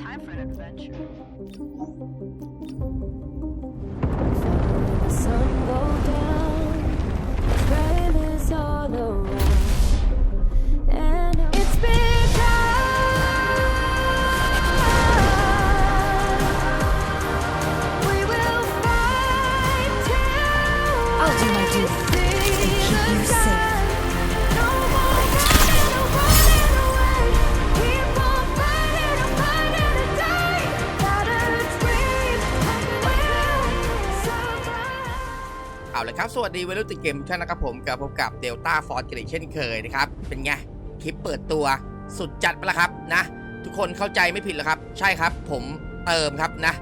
time for an adventure. เอาเลยครับ สวัสดีวัยรุ่นติดเกมท่านนะครับผมกับพบกับเดลต้าฟอร์กันอีกเช่นเคยนะครับ เป็นไง คลิปเปิดตัวสุดจัดไปแล้วครับนะ ทุกคนเข้าใจไม่ผิดหรอครับ ใช่ครับผมเติมครับนะ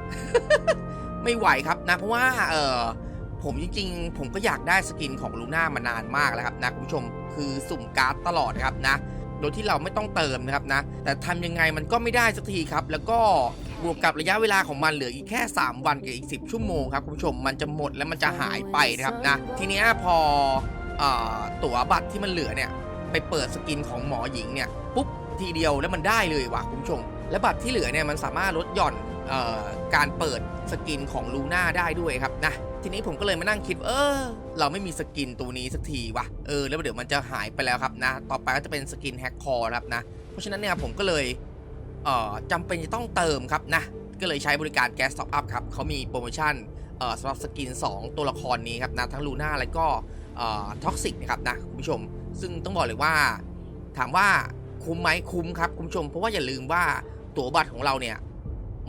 ไม่ไหวครับนะ เพราะว่าเออผมจริงๆ ผมก็อยากได้สกินของลูน่ามานานมากแล้วครับนะคุณผู้ชมคือสุ่มการ์ดตลอดครับนะ โดยที่เราไม่ต้องเติมนะครับนะ แต่ทำยังไงมันก็ไม่ได้สักทีครับ แล้วก็บวกกับระยะเวลาของมันเหลืออีกแค่ 3 วันกับอีก 10 ชั่วโมงครับคุณผู้ชมมันจะหมดแล้วมันจะหายไปนะครับนะ ทีเนี้ยพอเอ่อตั๋วบัตรที่มันเหลือเนี่ยไปเปิดสกินของหมอหญิงเนี่ยปุ๊บทีเดียวแล้วมันได้เลยว่ะคุณผู้ชม และบัตรที่เหลือเนี่ยมันสามารถลดหย่อนเอ่อการเปิดสกินของลูน่าได้ด้วยครับนะ ทีนี้ผมก็เลยมานั่งคิดเออ เราไม่มีสกินตัวนี้สักทีวะเออแล้วเดี๋ยวมันจะหายไปแล้วครับนะ ต่อไปก็จะเป็นสกินแฮกคอร์ครับนะเพราะฉะนั้นเนี่ยผมก็เลยเอ่อจำเป็นจะต้องเติมครับนะก็เลยใช้บริการแก๊สท็อปอัพครับเขามีโปรโมชั่นเอ่อสำหรับสกิน 2 ตัวละครนี้ครับนะทั้งลูน่าแล้วก็ท็อกซิกนะครับนะคุณผู้ชม ซึ่งต้องบอกเลยว่า ถามว่าคุ้มไหมคุ้มครับคุณผู้ชม เพราะว่าอย่าลืมว่าตั๋วบัตรของเราเนี่ย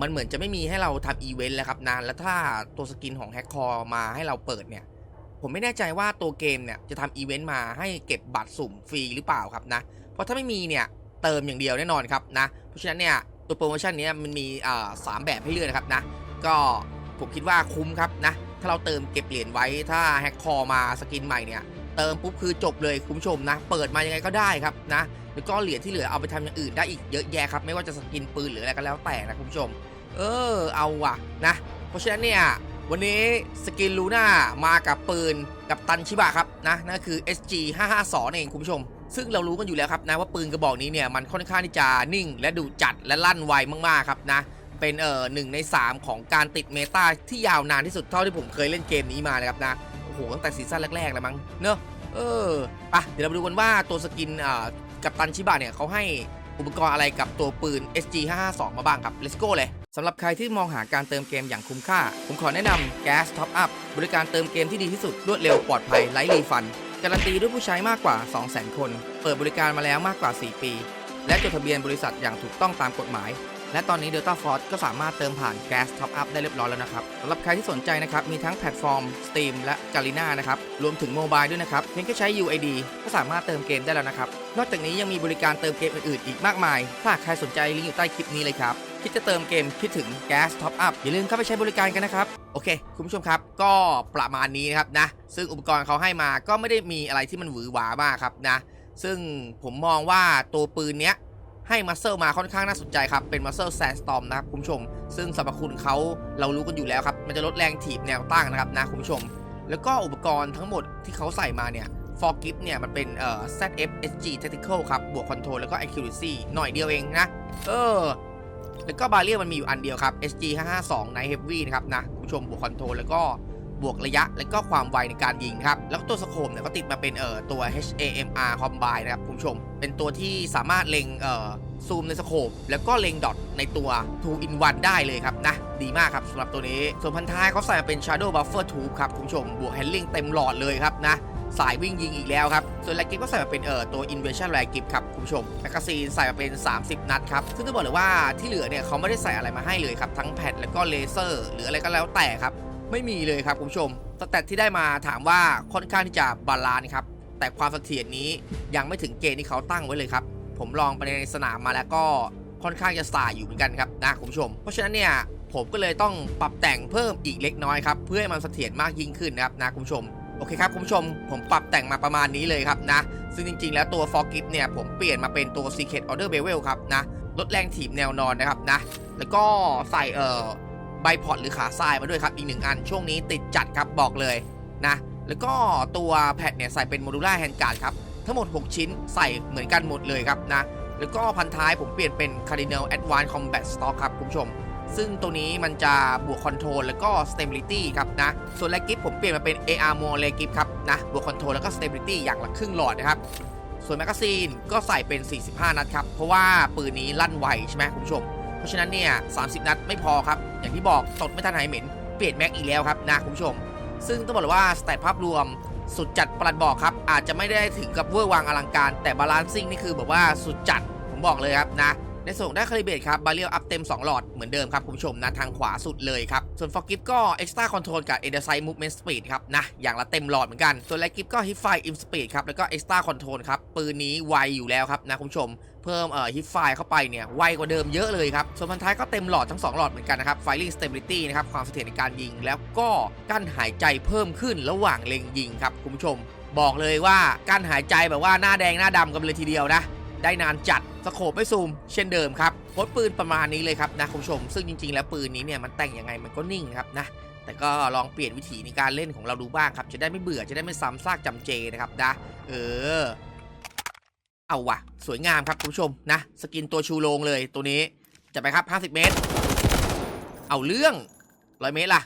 มันเหมือนจะไม่มีให้เราทำอีเวนต์แล้วครับนะแล้วถ้าตัวสกินของแฮกคอร์มาให้เราเปิดเนี่ย ผมไม่แน่ใจว่าตัวเกมเนี่ยจะทำอีเวนต์มาให้เก็บบัตรสุ่มฟรีหรือเปล่าครับนะ เพราะถ้าไม่มีเนี่ยเติมอย่างเดียวแน่นอนครับนะ เพราะฉะนั้นเนี่ยตัวโปรโมชั่นเนี้ยมันมีอ่าสามแบบให้เลือกนะครับนะ ก็ผมคิดว่าคุ้มครับนะ ถ้าเราเติมเก็บเหรียญไว้ถ้าแฮกคอร์มาสกินใหม่เนี่ย เติมปุ๊บคือจบเลยคุณผู้ชมนะ เปิดมายังไงก็ได้ครับนะแล้วก็เหรียญที่เหลือเอาไปทำอย่างอื่นได้อีกเยอะแยะครับ ไม่ว่าจะสกินปืนหรืออะไรก็แล้วแต่นะคุณผู้ชม เออเอาว่ะนะ เพราะฉะนั้นเนี่ยวันนี้สกินลูน่ามากับปืนกับตันชิบะครับนะนั่นก็คือ SG 552เองคุณผู้ชม ซึ่งเรารู้กันอยู่แล้วครับนะว่าปืนกระบอกนี้เนี่ยมันค่อนข้างที่จะนิ่ง และดุจัดและลั่นไวมากๆครับนะเป็นเอ่อหนึ่งใน 3 ของการติดเมตาที่ยาวนานที่สุดเท่าที่ผมเคยเล่นเกมนี้มานะครับนะ หตั้งแต่ซีซั่นแรกๆแล้วมั้งเนอะเออไปะเดี๋ยวเรามาดูกันว่าตัวสกินอ่ากับตันชิบะเนี่ยเขาให้อุปกรณ์อะไรกับตัวปืน SG 552มาบ้างครับ let's go เลยสำหรับใครที่มองหาการเติมเกมอย่างคุ้มค่า ผมขอแนะนำ Gas Top Up บริการเติมเกมที่ดีที่สุดรวดเร็วปลอดภัยไร้รีฟัน การันตีด้วยผู้ใช้มากกว่า 200,000 คน เปิดบริการมาแล้วมากกว่า 4 ปี และจดทะเบียนบริษัทอย่างถูกต้องตามกฎหมาย และตอนนี้ Delta Force ก็สามารถเติมผ่าน Gas Top Up ได้เรียบร้อยแล้วนะครับสำหรับใครที่สนใจนะครับ มีทั้งแพลตฟอร์ม Steam และ Garena นะครับ รวมถึงโมบายด้วยนะครับ เพียงแค่ใช้ UID ก็สามารถเติมเกมได้แล้วนะครับ นอกจากนี้ยังมีบริการเติมเกมอื่นๆ อีกมากมาย ถ้าใครสนใจลิงก์อยู่ใต้คลิปนี้เลยครับ คิดจะเติมเกมคิดถึง Gas Top Up อย่าลืมเข้าไปใช้บริการกันนะครับ โอเค คุณผู้ชมครับ ก็ประมาณนี้นะครับนะ ซึ่งอุปกรณ์เขาให้มาก็ไม่ได้มีอะไรที่มันหวือหวามากครับนะ ซึ่งผมมองว่าตัวปืนเนี้ย ให้มัสเซลมาค่อนข้างน่าสนใจครับ เป็นมัสเซลแซนสตอมนะครับคุณผู้ชม ซึ่งสรรพคุณเขาเรารู้กันอยู่แล้วครับ มันจะลดแรงถีบแนวตั้งนะครับนะคุณผู้ชม แล้วก็อุปกรณ์ทั้งหมดที่เขาใส่มาเนี่ย for g i f t เนี่ยมันเป็นเอ่อ ZF SG Tactical ครับ บวก Control แล้วก็ Accuracy หน่อยเดียวเองนะ เออ แล้วก็บาเรียมันมีอยู่อันเดียวครับ SG 552 Night Heavy นะครับนะ คุณผู้ชมบวก Control แล้วก็ บวกระยะ แล้วก็ความไวในการยิงครับ แล้วก็ตัวสโคมเนี่ยก็ติดมาเป็นเอ่อตัว HAMR Combine นะครับคุณผู้ชม เป็นตัวที่สามารถเล็งเอ่อซูมในสโคปแล้วก็เล็งดอทในตัว 2 in 1 ได้เลยครับนะ ดีมากครับสำหรับตัวนี้ ส่วนพันท้ายเขาใส่มาเป็น Shadow Buffer Tube ครับคุณผู้ชม บวก Handling เต็มหลอดเลยครับนะสายวิ่งยิงอีกแล้วครับ ส่วนแรกิฟก็ใส่มาเป็นเอ่อตัว Invasion แรกิฟครับคุณผู้ชมแมกกาซีนใส่มาเป็น 30 นัดครับ ซึ่งต้องบอกเลยว่าที่เหลือเนี่ยเขาไม่ได้ใส่อะไรมาให้เลยครับ ทั้งแพดแล้วก็เลเซอร์ หรืออะไรก็แล้วแต่ครับ ไม่มีเลยครับคุณผู้ชมสแตทที่ได้มาถามว่าค่อนข้างที่จะบาลานซ์ครับ แต่ความเสถียรนี้ยังไม่ถึงเกณฑ์ที่เขาตั้งไว้เลยครับ ผมลองไปในสนามมาแล้วก็ค่อนข้างจะสายอยู่เหมือนกันครับนะคุณผู้ชม เพราะฉะนั้นเนี่ยผมก็เลยต้องปรับแต่งเพิ่มอีกเล็กน้อยครับ เพื่อให้มันเสถียรมากยิ่งขึ้นนะครับนะคุณผู้ชมโอเคครับคุณผู้ชมผมปรับแต่งมาประมาณนี้เลยครับนะ ซึ่งจริงๆ แล้วตัว f o r g i f เนี่ยผมเปลี่ยนมาเป็นตัว Secret Order Bevel ครับนะลดแรงถีบแนวนอนนะครับนะ แล้วก็ใส่เอ่อ ไบพอดหรือขาทรายมาด้วยครับ อีกหนึ่งอันช่วงนี้ติดจัดครับบอกเลยนะ แล้วก็ตัวแพดเนี่ยใส่เป็นโมดูล่าแฮนด์การ์ดครับ ทั้งหมด 6 ชิ้นใส่เหมือนกันหมดเลยครับนะ แล้วก็พันท้ายผมเปลี่ยนเป็น Cardinal Advanced Combat Stock ครับคุณผู้ชม ซึ่งตัวนี้มันจะบวกคอนโทรลแล้วก็ stability ครับนะ ส่วนแลกิฟผมเปลี่ยนมาเป็น AR m o r e กิฟครับนะบวกคอนโทรลแล้วก็ stability อย่างละครึ่งหลอดนะครับส่วนแมกกาซีนก็ใส่เป็น 45 นัดครับ เพราะว่าปืนนี้ลั่นไวใช่ไหมคุณผู้ชม เพราะฉะนั้นเนี่ย30 นัดไม่พอครับ อย่างที่บอกตดไม่ทันหายเหม็น เปลี่ยนแม็กอีกแล้วครับนะคุณผู้ชม ซึ่งต้องบอกเลยว่าสเตตภาพรวมสุดจัดประหลัดบอกครับ อาจจะไม่ได้ถึงกับเวอร์วังอลังการ แต่บาลานซิ่งนี่คือแบบว่าสุดจัดผมบอกเลยครับนะในส่วนของได้คาลิเบตครับบาเรียลอัพเต็ม 2 หลอด เหมือนเดิมครับ คุณผู้ชมนะ ทางขวาสุดเลยครับ ส่วนฟอกิฟก็ Extra Control กับ e d e r s i d e Movement Speed ครับ นะ อย่างละเต็มหลอดเหมือนกัน ส่วนแลกิฟก็ Hip Fire Im Speed ครับ แล้วก็ Extra Control ครับ ปืนนี้ไวอยู่แล้วครับนะ คุณผู้ชม เพิ่มเอ่อ Hip Fire เข้าไปเนี่ยไวกว่าเดิมเยอะเลยครับ ส่วนพันท้ายก็เต็มหลอดทั้ง 2 หลอดเหมือนกันนะครับ Firing Stability นะครับความเสถียรในการยิง แล้วก็กั้นหายใจเพิ่มขึ้นระหว่างเล็งยิงครับคุณผู้ชม บอกเลยว่ากั้นหายใจแบบว่าหน้าแดงหน้าดำกันเลยทีเดียวนะได้นานจัดสโคปไม่ซูม เช่นเดิมครับโพสปืนประมาณนี้เลยครับนะคุณผู้ชม ซึ่งจริง ๆ แล้วปืนนี้เนี่ยมันแต่งยังไงมันก็นิ่งครับนะแต่ก็ลองเปลี่ยนวิธีในการเล่นของเราดูบ้างครับ จะได้ไม่เบื่อจะได้ไม่ซ้ำซากจำเจนะครับนะเออ เอาวะสวยงามครับคุณผู้ชมนะสกินตัวชูโรงเลยตัวนี้จะไปครับ 50 เมตร เอาเรื่องร้อยเมตรล่ะ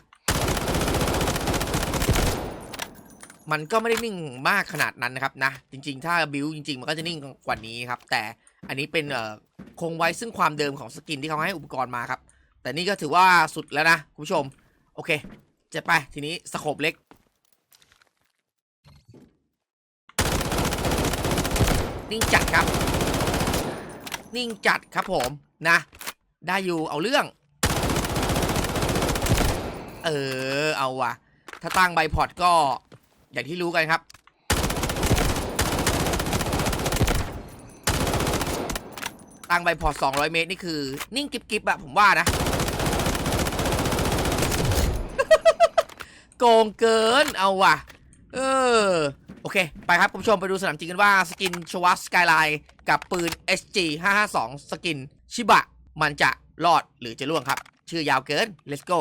มันก็ไม่ได้นิ่งมากขนาดนั้นนะครับนะ จริง ๆ ถ้าบิวจริง ๆ มันก็จะนิ่งกว่านี้ครับ แต่อันนี้เป็นเอ่อคงไว้ซึ่งความเดิมของสกินที่เขาให้อุปกรณ์มาครับ แต่นี่ก็ถือว่าสุดแล้วนะคุณผู้ชม โอเค จะไปทีนี้สโคปเล็ก นิ่งจัดครับ นิ่งจัดครับผมนะ ได้อยู่เอาเรื่อง เออเอาว่ะ ถ้าตั้งใบพอร์ตก็ อย่างที่รู้กันครับ ตั้งใบพอร์ต200 เมตร นี่คือ นิ่งกิบกิบอะผมว่านะ โกงเกินเอาว่ะ เออ โอเค ไปครับคุณผู้ชมไปดูสนามจริงกันว่าสกินชวัสสกายไลน์กับปืน SG 552สกินชิบะ มันจะรอดหรือจะล่วงครับ ชื่อยาวเกิน let's go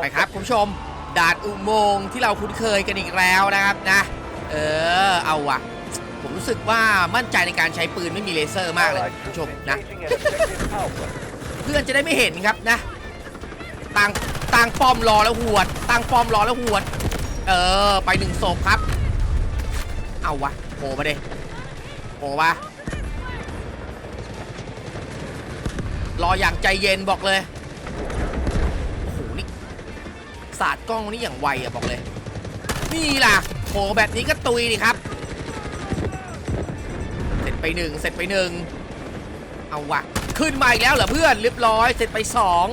ไปครับคุณผู้ชมด่านอุโมงค์ที่เราคุ้นเคยกันอีกแล้วนะครับนะ เออเอาว่ะ ผมรู้สึกว่ามั่นใจในการใช้ปืนไม่มีเลเซอร์มากเลยคุณผู้ชมนะ เพื่อนจะได้ไม่เห็นครับนะ ตังตังป้อมรอแล้วหวด ตังป้อมรอแล้วหวด เออ ไปหนึ่งศพครับ เอาวะโผล่มาเด้โผล่มารออย่างใจเย็นบอกเลย โอ้โห นี่ศาสตร์กล้องนี่อย่างไวอะบอกเลย นี่ล่ะโผล่แบบนี้ก็ตุยดิครับ เสร็จไปหนึ่งเสร็จไปหนึ่งเอาวะขึ้นมาอีกแล้วเหรอเพื่อนเรียบร้อย เสร็จไปสอง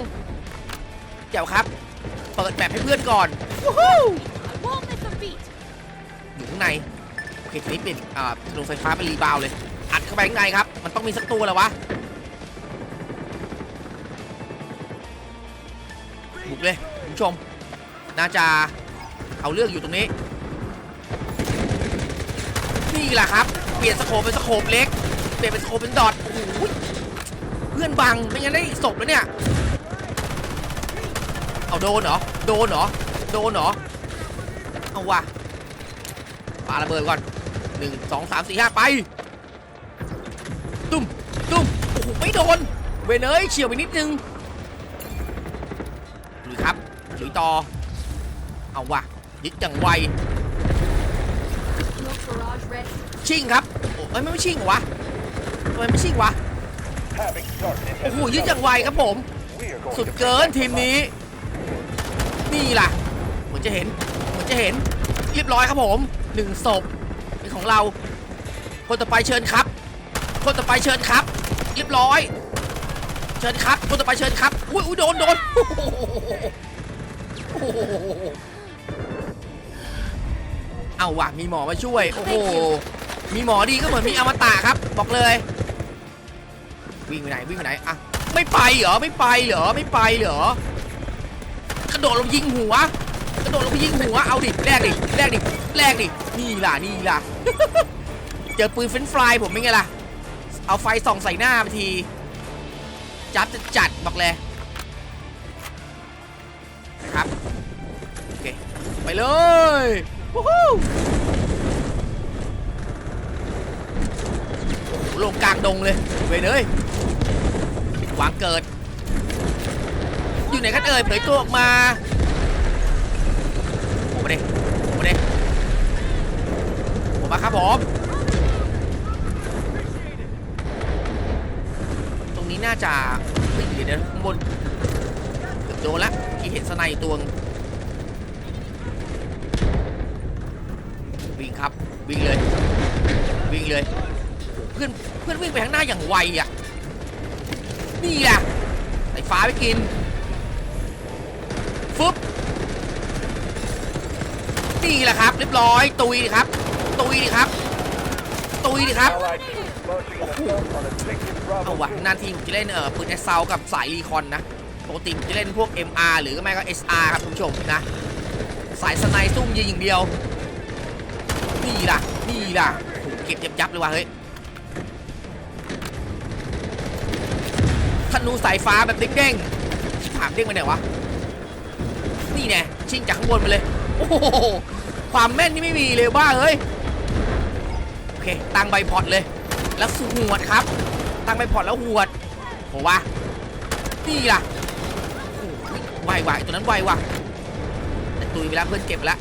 เจ้าครับ เปิดแบบให้เพื่อนก่อนวู้ฮู้ ข้างในโอเคทีนี้เปลี่ยนอ่าธนูไฟฟ้าเป็นรีบาวเลย อัดเข้าไปข้างในครับ มันต้องมีสักตัวและววะบุกเลยคุณผู้ชม น่าจะเอาเรื่องอยู่ตรงนี้ นี่แหละครับ เปลี่ยนสโคปเป็นสโคปเล็ก เปลี่ยนเป็นสโคปเป็นดอทโอ้โหเพื่อนบังไม่งั้นได้ศพแล้วเนี่ย เอาโดนเหรอ โดนเหรอ โดนเหรอ เอาว่ะ ปาระเบิดก่อนหนึ่งสองสามสี่ห้าไป ตุ้มตุ้มโอ้โหไม่โดน เวเอ้ยเฉียวไปนิดนึงลุยครับลุยต่อ เอาว่ะยึดอย่างไวชิงครับโอ้ยไม่ไม่ชิงวะทำไมไม่ชิงวะโอ้โหยึดอย่างไวครับผม สุดเกินทีมนี้ นี่ล่ะ เหมือนจะเห็น เหมือนจะเห็น เรียบร้อยครับผมหนึ่งศพเป็นของเรา คนต่อไปเชิญครับ คนต่อไปเชิญครับ เรียบร้อย เชิญครับ คนต่อไปเชิญครับอุ้ยอุ้ยโดนโดนโอ้โหโอ้โหเอาว่ะมีหมอมาช่วย โอ้โห มีหมอดีก็เหมือนมีอมตะครับ บอกเลย วิ่งไปไหนวิ่งไปไหนอะไม่ไปเหรอไม่ไปเหรอไม่ไปเหรอกระโดดลงยิงหัว กระโดดลงไปยิงหัว เอาดิ แลกดิ แลกดิ แลกดิ นี่ล่ะ นี่ล่ะ เจอปืนเฟนช์ฟรายผมเป็นไงล่ะ เอาไฟส่องใส่หน้าไปที จับจะจัดบอกเลยนะครับ โอเค ไปเลยวู้ฮู้ลงกลางดงเลยเวยเลยวางเกิด อยู่ไหนกันเอ่ยเผยตัวออกมา มาดิผมมาครับผม ตรงนี้น่าจะเฮ้ยเดี๋ยวเดี๋ยวข้างบนเกือบโดนละที่เห็นสไนด์ตัวงวิ่งครับ วิ่งเลย วิ่งเลย เพื่อนเพื่อนวิ่งไปข้างหน้าอย่างไวอะ นี่อะไอ้ฟ้าไปกิน ฟึบ นี่แหละครับ เรียบร้อย ตุยดิครับ ตุยดิครับ ตุยดิครับ เอาวะนาทีผมจะเล่นเออปืนแอสซาวกับสายรีคอนนะปกติผมจะเล่นพวก MR หรือไม่ก็ SR ครับคุณผู้ชมนะ สายสไนซุ่มยิงอย่างเดียว นี่ล่ะ นี่ล่ะเก็บยับยับเลยว่ะเฮ้ยธนูสายฟ้าแบบเด้งๆชิบหายเด้งไปไหนวะ นี่แน่ชิงจากข้างบนมาเลย โอ้โหความแม่นนี่ไม่มีเลยบ้าเฮ้ยโอเคตั้งใบพอร์ตเลย แล้วสูหวดครับ ตั้งใบพอร์ตแล้วหวดโหวะนี่ล่ะโอ้โหไวว่ะไอ้ตัวนั้นไวว่ะแต่ตุยไปแล้วเพื่อนเก็บแล้ว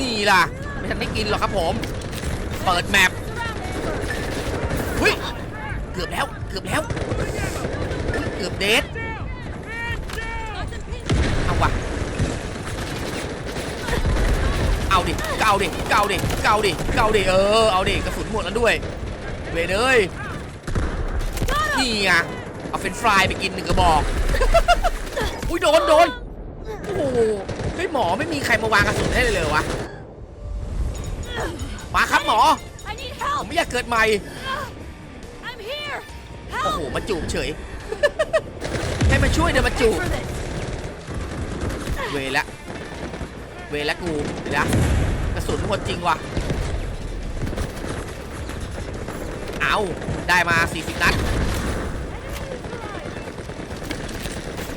นี่ล่ะไม่ทันได้กินหรอกครับผม เปิดแมปเฮ้ยเกือบแล้วเกือบแล้วเกือบเดท วะเอาดิเกาดิเกาดิเกาดิเกาดิเออเอาดิกระสุนหมดแล้วด้วย เวยเอ้ยนี่ไงเอาเป็นฟรายไปกินหนึ่งกระบอก อุ้ยโดนโดนโอ้โหเฮ้ยหมอไม่มีใครมาวางกระสุนให้เลยเลยวะมาครับหมอ I need ผม help! ไม่อยากเกิดใหม่ I'm here! โอ้ Help! โหมาจูบเฉย ให้มาช่วยเดี๋ยวมาจูบ for this! เวละเวละกูเดี๋ยวนะกระสุนหมดจริงว่ะเอาได้มา 40 นัด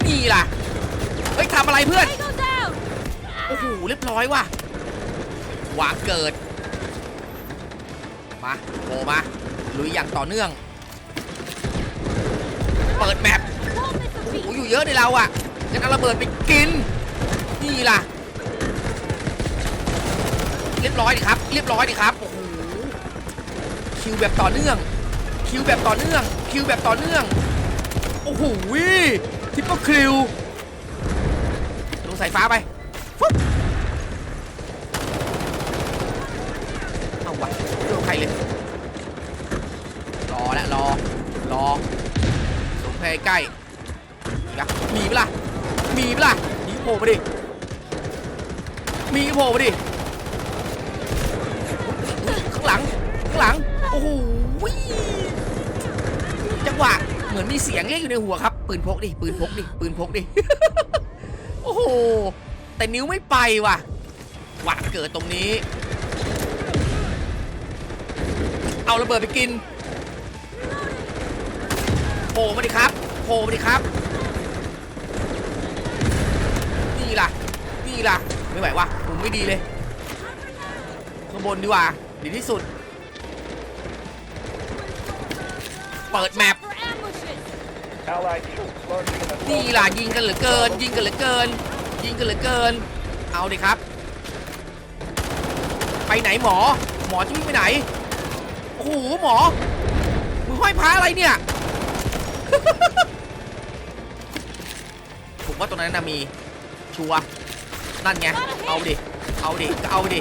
นี่ล่ะ เฮ้ยทำอะไรเพื่อน โอ้โห เรียบร้อยว่ะวางเกิด มาโผล่มา ลุยอย่างต่อเนื่อง เปิดแมปโอ้โหอยู่เยอะในเราอะงั้นเอาระเบิดไปกิน นี่ล่ะ เรียบร้อยดิครับ เรียบร้อยดิครับ โอ้โห คิวแบบต่อเนื่อง คิวแบบต่อเนื่อง คิวแบบต่อเนื่อง โอ้โหทิปเปิลคิว ลงสายฟ้าไปฟึ๊บเอาวะไม่โดนใครเลย รอแล้วรอ รอสงแพรใกล้นะมีปะล่ะมีปะล่ะมีโผล่มาดิ มีโผล่มาดิข้างหลังข้างหลังโอ้โหจังหวะเหมือนมีเสียงเรียกอยู่ในหัวครับ ปืนพกดิปืนพกดิปืนพกดิโอ้โหแต่นิ้วไม่ไปว่ะหวาดเกิดตรงนี้ เอาระเบิดไปกินโผล่มาดิครับโผล่มาดิครับนี่ล่ะนี่ล่ะ ไม่ไหวว่ะผมไม่ดีเลยข้างบนดีกว่าดีที่สุด เปิดแมป For ambushes! Allied troops launching an นี่ assault ล่ะยิงกันเหลือเกิน ยิงกันเหลือเกิน ยิงกันเหลือเกิน เอาดิครับ ไปไหนหมอ หมอจะวิ่งไปไหนโอ้โหหมอมึงห้อยพระอะไรเนี่ยผมว่าตรงนั้นน่ะมีชัวร์ นั่นไง เอาดิ เอาดิก็เอาดิ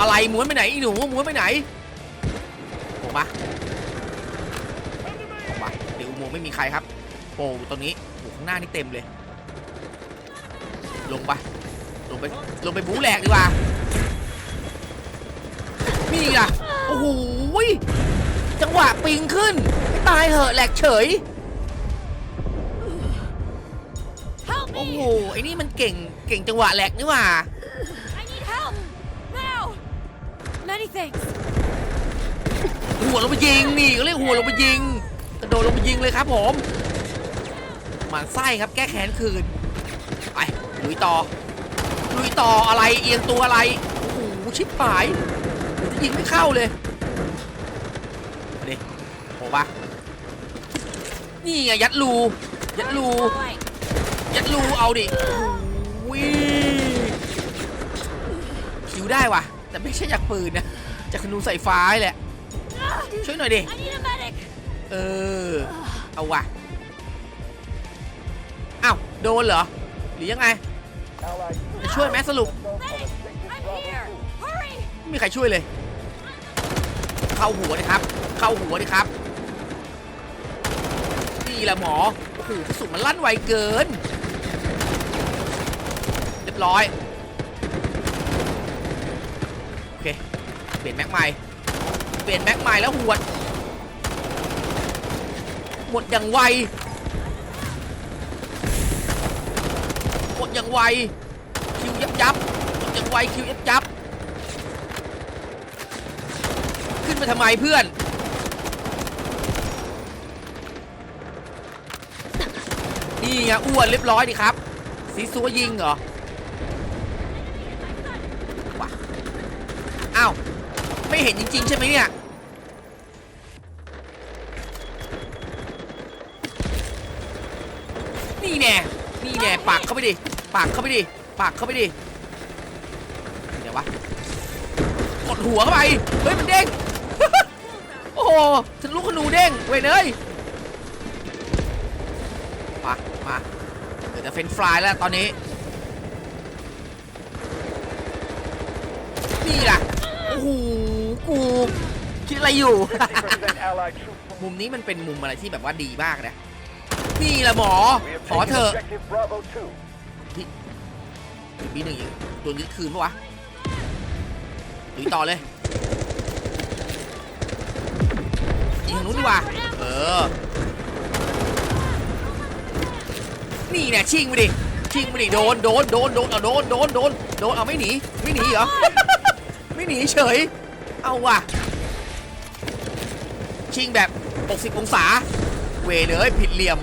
อะไรม้วนไปไหนอีหนูม้วนไปไหนผมปะผมปะเดี๋ยวอุโมงค์ไม่มีใครครับโอ้ตรงนี้โอ้ข้างหน้านี่เต็มเลย ลงไป ลงไป ลงไปบู๊แหลกดีกว่า นี่ล่ะโอ้โหจังหวะปิงขึ้นให้ตายเหอะแหลกเฉย โอ้โห ไอ้นี่มันเก่ง เก่งจังหวะแหลกนี่หว่า I need help! Now! Many thanks! หัวลงไปยิงนี่ก็เรียกหัวลงไปยิงกระโดดลงไปยิงเลยครับผมหมันไส้ครับแก้แค้นคืนไปลุยต่อลุยต่ออะไรเอียงตัวอะไรโอ้โหชิบหายโอ้ยิงไม่เข้าเลยมาดิโหปะนี่ไงยัดรูยัดรู Boy. ยัดรูเอาดิิคิวได้ว่ะ แต่ไม่ใช่จากปืนนะ จากธนูใส่ฟ้าแหละ ช่วยหน่อยดิ เออ เอาว่ะอ้าวโดนเหรอ หรือยังไงจะช่วยไหมสรุป ไม่มีใครช่วยเลย เข้าหัวเลยครับ เข้าหัวเลยครับนี่แหละหมอโอ้โหกระสุนมันลั่นไวเกิน ยบร้อย โอเค เปลี่ยนแม็กใหม่เปลี่ยนแม็กใหม่แล้วหวด หมดอย่างไว หมดอย่างไว คิวยับยับ หมดอย่างไวคิวยับยับ ขึ้นมาทำไมเพื่อนนี่ไงอ้วนเรียบร้อยดีครับสีสัวยิงเหรอวะอ้าว ไม่เห็นจริง ๆ ใช่ไหมเนี่ยนี่แน่นี่แน่ปากเข้าไปดิปากเข้าไปดิปากเข้าไปดิเดี๋ยววะกดหัวเข้าไปเฮ้ยมันเด้งโอ้โหฉันลูกขนูเด้งเว้ยเนยมามาเดี๋ยวจะเฟนฟรายแล้วตอนนี้นี่ล่ะโอ้โห กูคิดอะไรอยู่ มุมนี้มันเป็นมุมอะไรที่แบบว่าดีมากนะ นี่แหละหมอ ขอเถอะ objective Bravo 2. ปีหนึ่งอีกตัวนี้คืนปะวะลุยต่อเลยยิงนู้นดีกว่า เออ นี่เนี่ยชิงมาดิชิงมาดิโดนโดนโดนโดนเอาโดนโดนโดนโดนเอาไม่หนีไม่หนีเหรอ ไม่หนีเฉย เอาว่ะ ชิงแบบ 60 องศา เวเลยผิดเหลี่ยม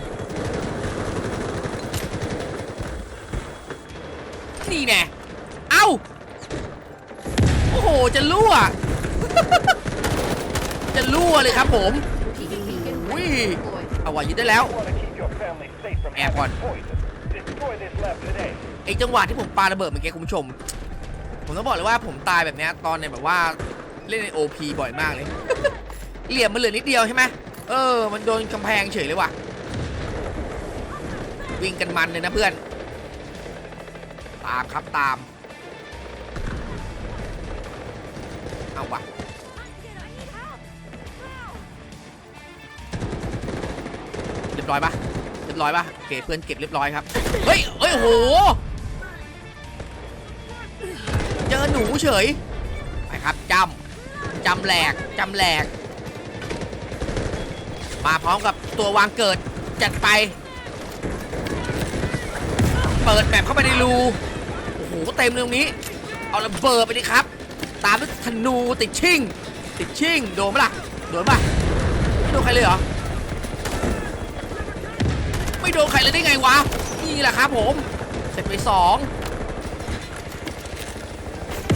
นี่แน่เอ้า โอ้โห จะรั่ว จะรั่วเลยครับผมอุ้ยเอาว่ะยึดได้แล้ว You want to keep your family safe from Airborne. having poison. Destroy this lab today. ไอ้จังหวะที่ผมปาระเบิดเมื่อกี้คุณผู้ชม ผมต้องบอกเลยว่าผมตายแบบนี้ตอนในแบบว่า เล่นใน OP บ่อยมากเลย เหลี่ยมมันเหลือนิดเดียวใช่ไหมเออ มันโดนกำแพงเฉยเลยว่ะ วิ่งกันมันเลยนะเพื่อน ตามครับตาม เอาว่ะ I need help. Now. เรียบร้อยปะเรียบร้อยปะโอเคเพื่อนเก็บเรียบร้อยครับ เฮ้ยเฮ้ยโอ้โหเจอหนูเฉย ไปครับจำ จำแหลกจำแหลก มาพร้อมกับตัววางเกิดจัดไป เปิดแบบเข้าไปในรูโอ้โหเต็มเลยตรงนี้ เอาระเบิดไปดิครับ ตามด้วยธนูติดชิงติดชิงโดนปะล่ะโดนปะไม่โดนใครเลยเหรอไม่โดนใครเลยได้ไงวะนี่แหละครับผมเสร็จไปสอง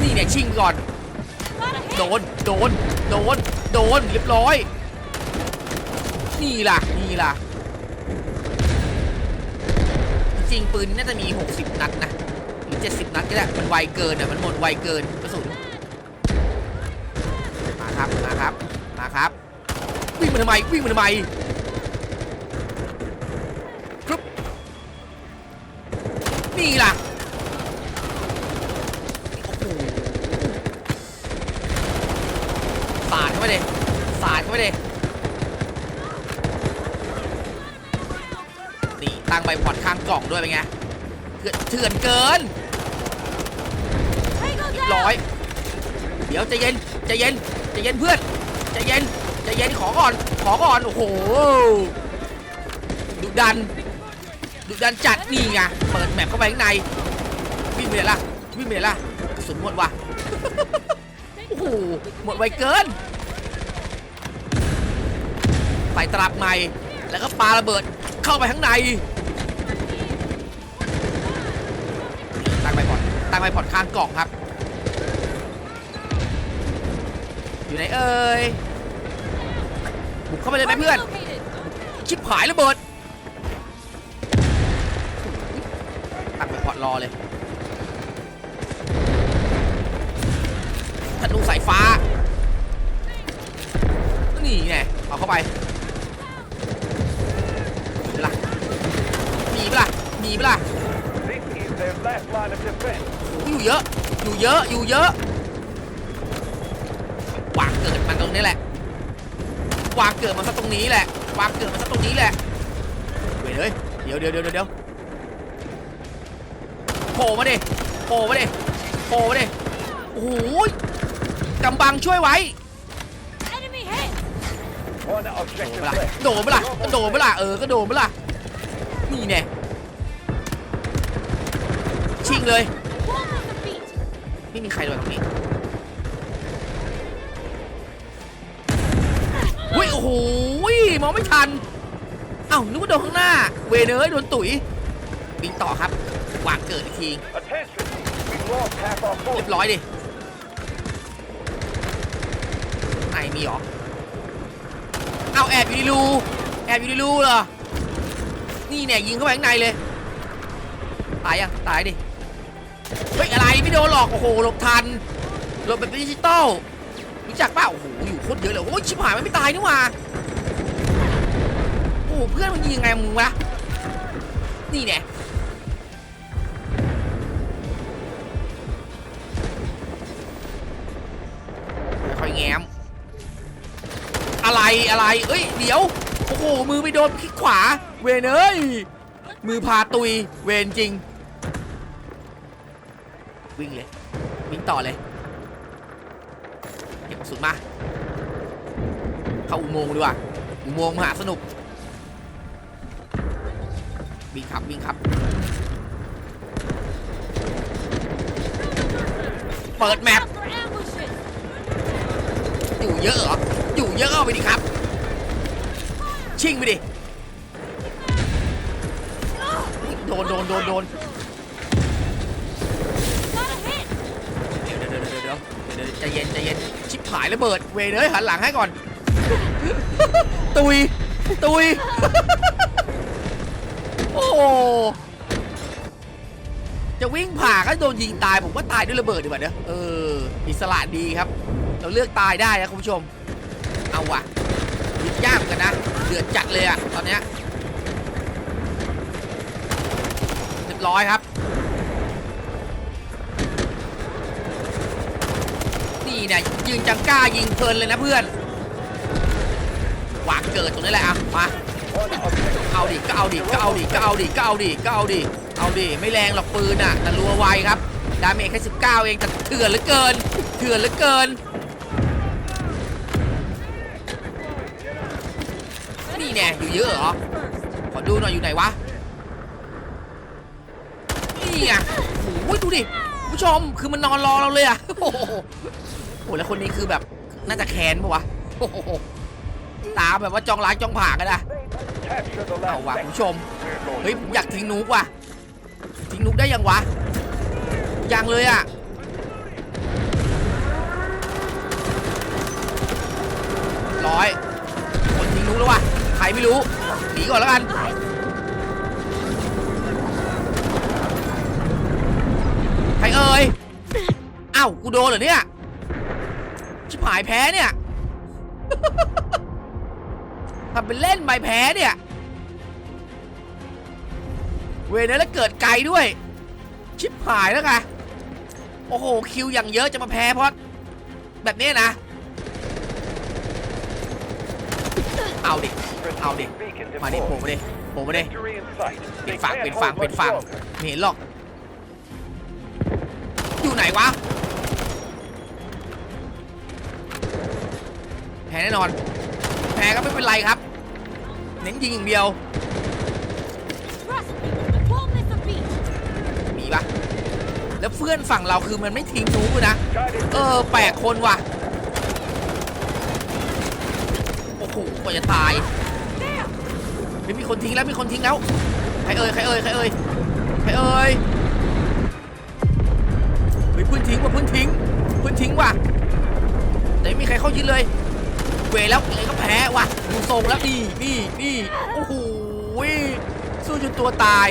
นี่เนี่ยชิงก่อน โดน โดน โดน โดน เรียบร้อย นี่ล่ะ นี่ล่ะ จริงปืนน่าจะมี 60 นัดนะหรือ70 นัดก็ได้ มันไวเกินอะ มันหมดไวเกินกระสุน มาครับ มาครับ มาครับ วิ่งมาทำไม วิ่งมาทำไมกรุ๊บนี่ล่ะ โอ้โห สาดเข้า ไปเลยสาดเข้าไปเลยนี่ตั้งใบพอร์ตข้างกล่องด้วยเป็นไงเถื่อนเถื่อนเกินร้อย เดี๋ยวใจเย็นใจเย็นใจเย็นเพื่อนใจเย็นใจเย็นขอก่อน ขอก่อน โอ้โห ดุดัน ดุดันจัดนี่ไง เปิดแมปเข้าไปข้างในวิ่งไปเลยล่ะวิ่งไปเลยล่ะสุนหมดว่ะ โอ้โห หมดไวเกิน ใส่ตลับใหม่ แล้วก็ปาระเบิดเข้าไปข้างในตั้งไปพอร์ตตั้งไปพอร์ตข้างกล่องครับ อยู่ไหนเอ่ยบุกเข้าไปเลยไหมเพื่อน ชิบหายระเบิดตั้งไปพอร์ตรอเลยธนูสายฟ้า นี่ไงเอาเข้าไป หนีไปละหนีไปละหนีปละ This is their last line of defense. อยู่เยอะ อยู่เยอะ อยู่เยอะวางเกิดมันตรงนี้แหละวางเกิดมันซะตรงนี้แหละวางเกิดมันซะตรงนี้แหละเว้ยเฮ้ยเดี๋ยวเดี๋ยวเดี๋ยวเดี๋ยวโผล่มาดิโผล่มาดิโผล่มาดิโอ้โหกำบังช่วยไว้ โดน objective ปะล่ะโดนปะล่ะโดนปล่ะเออ ก็โดนปะล่ะนี่แน่ชิงเลย ไม่มีใครเลยตรงนี้อุ้ยโอ้โหมองไม่ทัน เอ้านึกว่าโดนข้างหน้า เวเนยโดนตุ๋ยบินต่อครับวางเกิดอีกทีเรียบร้อยดิไหนมีหรอ เอาแอบอยู่ในรูแอบอยู่ในรูเหรอ นี่เนี่ยยิงเข้าไปข้างในเลย ตายยังตายดิ เฮ้ย อะไรไม่โดนหรอก โอ้โหหลบทันหลบแบบดิจิตอลรู้จักป่าโอ้โห อยู่โคตรเยอะเลย โอ้ยชิบหายมันไม่ตายนี่หว่าโอ้โหเพื่อนมันยิงยังไงมึงวะ นี่เนี่ยค่อยแง้ม อะไรอะไร เอ้ยเดี๋ยว โอ้โห มือไปโดนคลิกขวา เวนเอ้ย มือพาตุย เวนจริง วิ่งเลย วิ่งต่อเลย เก็บกระสุนมา เข้าอุโมงค์ดีกว่า อุโมงค์มหาสนุก วิ่งครับ วิ่งครับ เปิดแมปอยู่เยอะเหรอ อยู่เยอะเอาไปดิครับ ชิงไปดิ โดนโดนโดนโดนเดี๋ยวเดี๋ยวเดี๋ยวเดี๋ยวเดี๋ยวใจเย็นใจเย็นชิบหายระเบิด เวเลยหันหลังให้ก่อน ตุย ตุย โอ้จะวิ่งผ่าก็โดนยิงตาย ผมว่าตายด้วยระเบิดดีกว่าเนอะเออ อิสระดีครับ เราเลือกตายได้นะคุณผู้ชม เอาว่ะยิงยากเหมือนกันนะเดือดจัดเลยอะตอนเนี้ยเรียบร้อยครับ นี่เนี่ยยืนจังกล้ายิงเพลินเลยนะเพื่อนหวางเกิดตรงนี้แหละอะมาเอาดิก็เอาดิก็เอาดิก็เอาดิก็เอาดิก็เอาดิเอาดิไม่แรงหรอกปืนอะแต่รัวไวครับดาเมจแค่19 เองแต่เถื่อนเหลือเกิน เถื่อนเหลือเกิน อยู่เยอะเหรอ ขอดูหน่อยอยู่ไหนวะ นี่ไงโอ้โหดูดิผู้ชมคือมันนอนรอเราเลยอะ โอ้โหโหแล้วคนนี้คือแบบน่าจะแค้นปะวะโอ้โหตาแบบว่าจองล้างจองผ่ากันนะเอาว่ะผู้ชม เฮ้ยผมอยากทิ้งนุกว่ะ ทิ้งนุกได้ยังวะ ยังเลยอะร้อยคนทิ้งนุกแล้วว่ะ ไม่รู้หนีก่อนแล้วกันใครเอ่ยอ้าวกูโดนเหรอเนี่ยชิบหายแพ้เนี่ยทำเป็นเล่นใบแพ้เนี่ย เวรนั้นแล้วเกิดไกลด้วย ชิบหายแล้วไงโอ้โหคิวอย่างเยอะจะมาแพ้เพราะแบบนี้นะ เอาดิเอาดิมาดิโผล่มาดิโผล่มาดิเป็นฝั่งเป็นฝั่งเป็นฝั่งไม่เห็นหรอก อยู่ไหนวะแพ้แน่นอน แพ้ก็ไม่เป็นไรครับ เน้นยิงอย่างเดียว มีปะแล้วเพื่อนฝั่งเราคือมันไม่ทิ้งนูกูนะ เออแปลกคนว่ะ โอ้โห กว่าจะตายไม่มีคนทิ้งแล้วมีคนทิ้งแล้วใครเอ่ยใครเอ่ยใครเอ่ยใครเอ่ยเฮ้ยพื้นทิ้งว่ะพื้นทิ้งพื้นทิ้งว่ะแต่ไม่มีใครเข้ายึดเลยเวแล้วเลยก็แพ้ว่ะดูทรงแล้วนี่นี่นี่โอ้โหสู้จนตัวตาย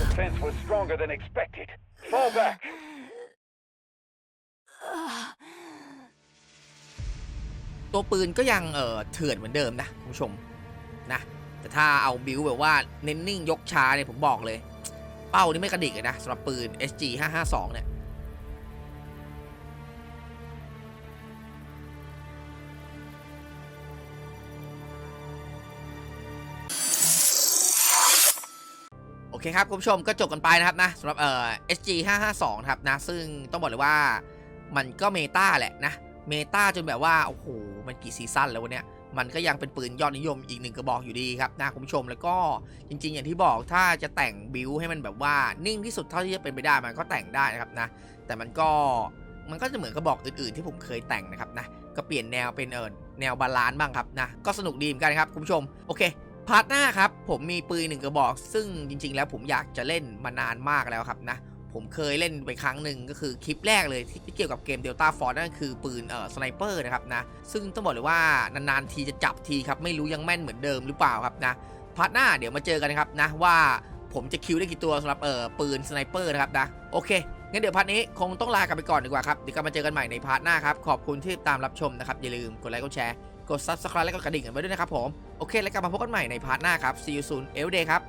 Defense was stronger than expected. Fall back. ตัวปืนก็ยังเออเถื่อนเหมือนเดิมนะคุณผู้ชมนะแต่ถ้าเอาบิวแบบว่าเน้นนิ่งยกช้าเนี่ยผมบอกเลย เป้านี่ไม่กระดิกเลยนะสำหรับปืน SG 552เนี่ยโอเคครับคุณผู้ชมก็จบกันไปนะครับนะสำหรับเอ่อ SG 552ครับนะซึ่งต้องบอกเลยว่ามันก็เมตาแหละนะ เมตาจนแบบว่า โอ้โห มันกี่ซีซั่นแล้ววะเนี่ย มันก็ยังเป็นปืนยอดนิยมอีกหนึ่งกระบอกอยู่ดีครับนะคุณผู้ชมแล้วก็จริง ๆ อย่างที่บอกถ้าจะแต่งบิวให้มันแบบว่านิ่งที่สุดเท่าที่จะเป็นไปได้มันก็แต่งได้นะครับนะ แต่มันก็มันก็จะเหมือนกระบอกอื่น ๆ ที่ผมเคยแต่งนะครับนะก็เปลี่ยนแนวเป็นเออแนวบาลานซ์บ้างครับนะก็สนุกดีเหมือนกันครับคุณผู้ชมโอเคพาร์ทหน้าครับผมมีปืนหนึ่งกระบอก ซึ่งจริง ๆ แล้วผมอยากจะเล่นมานานมากแล้วครับนะ ผมเคยเล่นไปครั้งหนึ่งก็คือคลิปแรกเลยที่เกี่ยวกับเกม Delta Force นั่นคือปืนเอ่อสไนเปอร์นะครับนะ ซึ่งต้องบอกเลยว่านานๆทีจะจับทีครับ ไม่รู้ยังแม่นเหมือนเดิมหรือเปล่าครับนะพาร์ทหน้าเดี๋ยวมาเจอกันนะครับนะว่าผมจะคิวได้กี่ตัวสำหรับเอ่อปืนสไนเปอร์นะครับนะโอเคงั้นเดี๋ยวพาร์ทนี้คงต้องลากันไปก่อนดีกว่าครับเดี๋ยวกลับมาเจอกันใหม่ในพาร์ทหน้าครับขอบคุณที่ติดตามรับชมนะครับอย่าลืมกดไลค์กดแชร์กด subscribe และกดกระดิ่งกันไว้ด้วยนะครับผมโอเค แล้วกลับมาพบกันใหม่ในพาร์ทหน้าครับ see you soon every day ครับ